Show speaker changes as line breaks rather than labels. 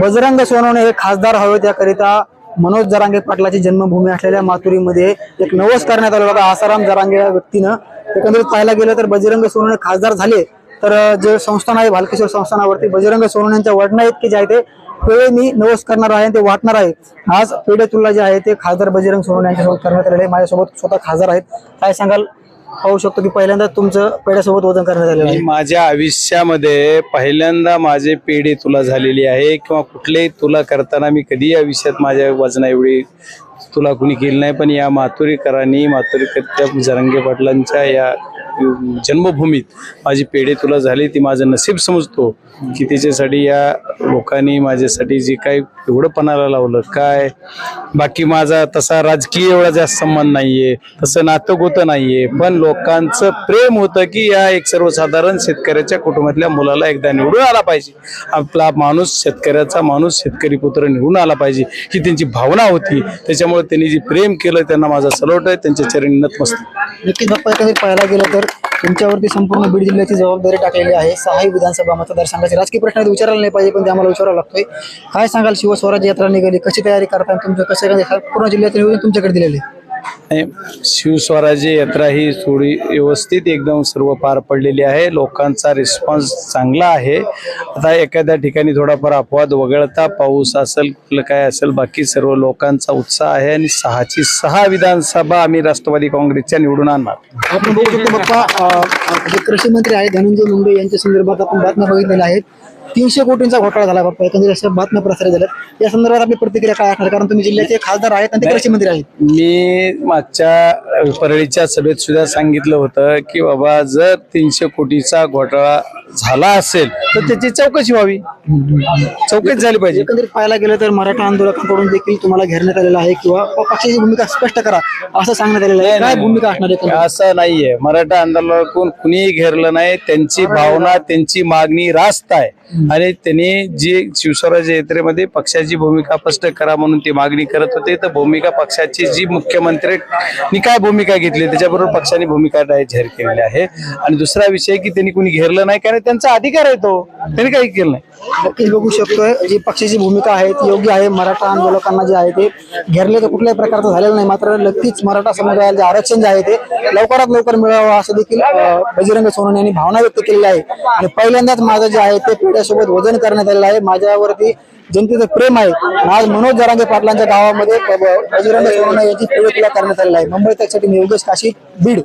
बजरंग सोनवणे हे खासदार हवे त्याकरिता मनोज जरांगे पाटलाची जन्मभूमी असलेल्या माथुरीमध्ये एक नवस करण्यात आलं. होतं आसाराम जरांगे या व्यक्तीनं एकंदरीत पाहायला गेलं तर बजरंग सोनवणे खासदार झाले. तर जे संस्थान आहे भालकेश्वर संस्थानावरती बजरंग सोनवण्यांच्या वडणं इतके जे आहे ते पेढे मी नवस करणार आहे आणि ते वाटणार आहे. आज पेढे तुला जे आहे ते खासदार बजरंग सोनवणे यांच्यासोबत करण्यात आलेले आहे माझ्यासोबत स्वतः खासदार आहेत. काय सांगाल? पाहू शकतो की पहिल्यांदा तुमचं पेढ्यासोबत वजन करण्यात आलेलं आहे.
मी माझ्या आयुष्यामध्ये पहिल्यांदा माझे पेढे तुला झालेली आहे किंवा कुठलेही तुला करताना मी कधी या विषयात माझ्या वजना एवढी तुला कुणी केली नाही. पण या माथुरीकरांनी माथुरीकर जरंगे पाटलांच्या या जन्मभूमीत माझी पेढे तुला झाली ती माझं नसीब समजतो की त्याच्यासाठी या लोकांनी माझ्यासाठी जे काही एवढं पणाला लावलं काय? बाकी माझा तसा राजकीय एवढा जास्त संबंध नाहीये तसं नातं होतं नाहीये पण लोकांचं प्रेम होतं की या एक सर्वसाधारण शेतकऱ्याच्या कुटुंबातल्या मुलाला एकदा निवडून आला पाहिजे. आपला माणूस शेतकऱ्याचा माणूस शेतकरी पुत्र निवडून आला पाहिजे ही त्यांची भावना होती. त्याच्यामुळे त्यांनी जे प्रेम केलं त्यांना माझा सलोट आहे त्यांच्या चरणी नतमस्त
नक्कीच पाहायला गेलं तर तुमच्यावरती संपूर्ण बीड जिल्ह्याची जबाबदारी टाकलेली आहे. सहाही विधानसभा मतदारसंघाचे राजकीय प्रश्न विचारायला नाही पाहिजे पण ते आम्हाला विचारावं लागतोय. काय सांगाल शिवस्वराज्य यात्रा निघाली कशी तयारी करताय तुमच्या कसं काय पूर्ण जिल्ह्याचं नियोजन तुमच्याकडे दिलेले
शिवस्वराज्य यात्रा ही थोडी व्यवस्थित एकदम सर्व पार पडलेली आहे. लोकांचा रिस्पॉन्स चांगला आहे. आता एखाद्या ठिकाणी थोडाफार अपवाद वगळता पाऊस असेल कुठलं काय असेल बाकी सर्व लोकांचा उत्साह आहे आणि सहाची सहा विधानसभा आम्ही राष्ट्रवादी काँग्रेसच्या निवडून आणणार.
आपण बघू शकतो बाप्पा कृषी मंत्री आहेत धनंजय मुंडे यांच्या संदर्भात आपण बातम्या बघितलेल्या आहेत. तीनशे कोटींचा घोटाळा झाला बाप्पा एकंदरीत अशा बातम्या प्रसारित झाल्यात. या संदर्भात आपली प्रतिक्रिया काय असणार? कारण तुम्ही जिल्ह्याचे खासदार आहेत आणि ते कृषी मंत्री आहेत.
मी मागच्या परळीच्या सभेत सुद्धा सांगितलं होतं की बाबा जर तीनशे कोटीचा घोटाळा झाला असेल तर त्याची चौकशी व्हावी. चौकशी झाली पाहिजे.
एकंदरीत पाहायला गेलं तर मराठा आंदोलकांकडून देखील तुम्हाला घेरण्यात आलेलं आहे किंवा पक्षाची भूमिका स्पष्ट करा असं सांगण्यात आलेलं आहे. काय भूमिका असणार आहे
असं नाहीये. मराठा आंदोलनातून कुणीही घेरलं नाही. त्यांची भावना त्यांची मागणी रास्त आहे. आणि त्यांनी जी शिवस्वराज्य यात्रेमध्ये पक्षाची भूमिका स्पष्ट करा म्हणून ती मागणी करत होते तर भूमिका पक्षाची जी मुख्यमंत्र्यांनी काय भूमिका घेतली त्याच्याबरोबर पक्षाने भूमिका जाहीर केलेली आहे. आणि दुसरा विषय की त्यांनी कुणी घेरलं नाही कारण त्यांचा अधिकार आहे तो. त्यांनी काही केलं नाही.
नक्कीच बघू शकतोय. जी पक्षाची भूमिका आहे ती योग्य आहे. मराठा आंदोलकांना जे आहे ते घेरले तर कुठल्याही प्रकारचं झालेलं नाही. मात्र नक्कीच मराठा समुदायाला जे आरक्षण जे आहे ते लवकरात लवकर मिळावं असं देखील बजरंग सोनवणे यांनी भावना व्यक्त केलेली आहे. आणि पहिल्यांदाच माझं जे आहे ते पेढ्यासोबत वजन करण्यात आलेलं आहे. माझ्यावरती जनतेचं प्रेम आहे. आज मनोज जरांगे पाटलांच्या गावामध्ये बजरंग सोनवणे यांची पेढे तुला करण्यात आलेली आहे. मुंबई त्यासाठी मी योगेश काशी बीड.